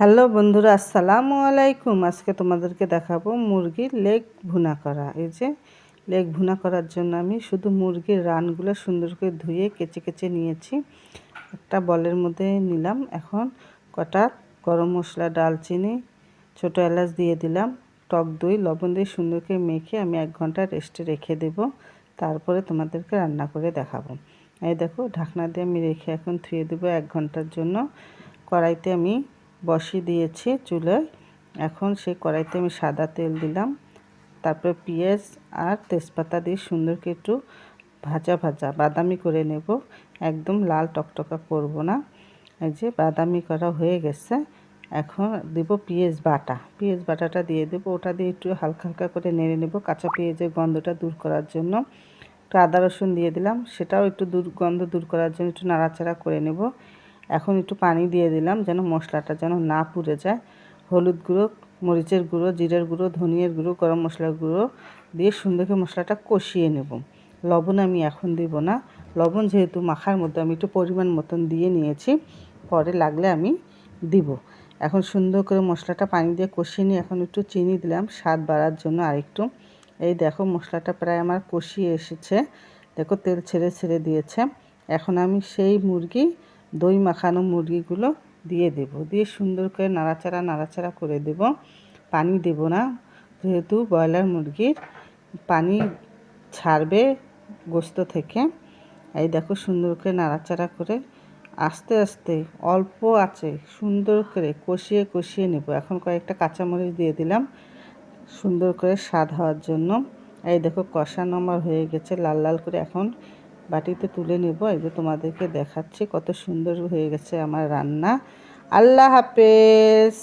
Hello বন্ধুরা, আসসালামু আলাইকুম। আজকে তোমাদেরকে দেখাবো মুরগির লেগ ভুনা করা। এই যে লেগ ভুনা করার জন্য আমি শুধু মুরগির রানগুলো সুন্দর করে ধুয়ে কেচে কেচে নিয়েছি। একটা বলের মধ্যে নিলাম। এখন কটা গরম মশলা, ডালচিনি, ছোটো এলাচ দিয়ে দিলাম। টক দই, লবণ দিয়ে সুন্দর করে মেখে আমি এক ঘণ্টা রেস্টে রেখে দেব। তারপরে তোমাদেরকে রান্না করে দেখাবো। এই দেখো, ঢাকনা দিয়ে আমি রেখে এখন ধুয়ে দেবো এক ঘণ্টার জন্য। কড়াইতে আমি বসিয়ে দিয়েছি চুলায়। এখন সেই কড়াইতে আমি সাদা তেল দিলাম। তারপরে পেঁয়াজ আর তেজপাতা দিয়ে সুন্দর করে একটু ভাজা ভাজা বাদামি করে নেব। একদম লাল টকটকা করব না। এই যে বাদামি করা হয়ে গেছে। এখন দেব পেঁয়াজ বাটা। পেঁয়াজ বাটাটা দিয়ে দেবো। ওটা দিয়ে একটু হালকা হালকা করে নেড়ে নেব। কাঁচা পেঁয়াজের গন্ধটা দূর করার জন্য। একটু আদা রসুন দিয়ে দিলাম। সেটাও একটু দূর গন্ধ দূর করার জন্য একটু নাড়াচাড়া করে নেব। এখন একটু পানি দিয়ে দিলাম যেন মশলাটা যেন না পুড়ে যায়। হলুদ গুঁড়ো, মরিচের গুঁড়ো, জিরের গুঁড়ো, ধনিয়ার গুঁড়ো, গরম মশলার গুঁড়ো দিয়ে সুন্দর করে মশলাটা কষিয়ে নেব। লবণ আমি এখন দিব না। লবণ যেহেতু মাখার মধ্যে আমি একটু পরিমাণ মতন দিয়ে নিয়েছি, পরে লাগলে আমি দিব। এখন সুন্দর করে মশলাটা পানি দিয়ে কষিয়ে নিয়ে এখন একটু চিনি দিলাম, স্বাদ বাড়ার জন্য আরেকটু। এই দেখো মশলাটা প্রায় আমার কষিয়ে এসেছে। দেখো তেল ছেড়ে ছেড়ে দিয়েছে। এখন আমি সেই মুরগি দই মাখানো মুরগিগুলো দিয়ে দেব। দিয়ে সুন্দর করে নাড়াচাড়া নাড়াচাড়া করে দেব। পানি দেব না, যেহেতু ব্রয়লার মুরগির পানি ছাড়বে গোস্ত থেকে। এই দেখো সুন্দর করে নাড়াচাড়া করে আস্তে আস্তে, অল্প আছে, সুন্দর করে কষিয়ে কষিয়ে নেব। এখন কয়েকটা কাঁচামরিচ দিয়ে দিলাম সুন্দর করে স্বাদ হওয়ার জন্য। এই দেখো কষানো আমার হয়ে গেছে, লাল লাল করে এখন বাটিতে তুলে নেব, এই যে তোমাদেরকে দেখাচ্ছি কত সুন্দর হয়ে গেছে আমার রান্না। আল্লাহ হাফেজ।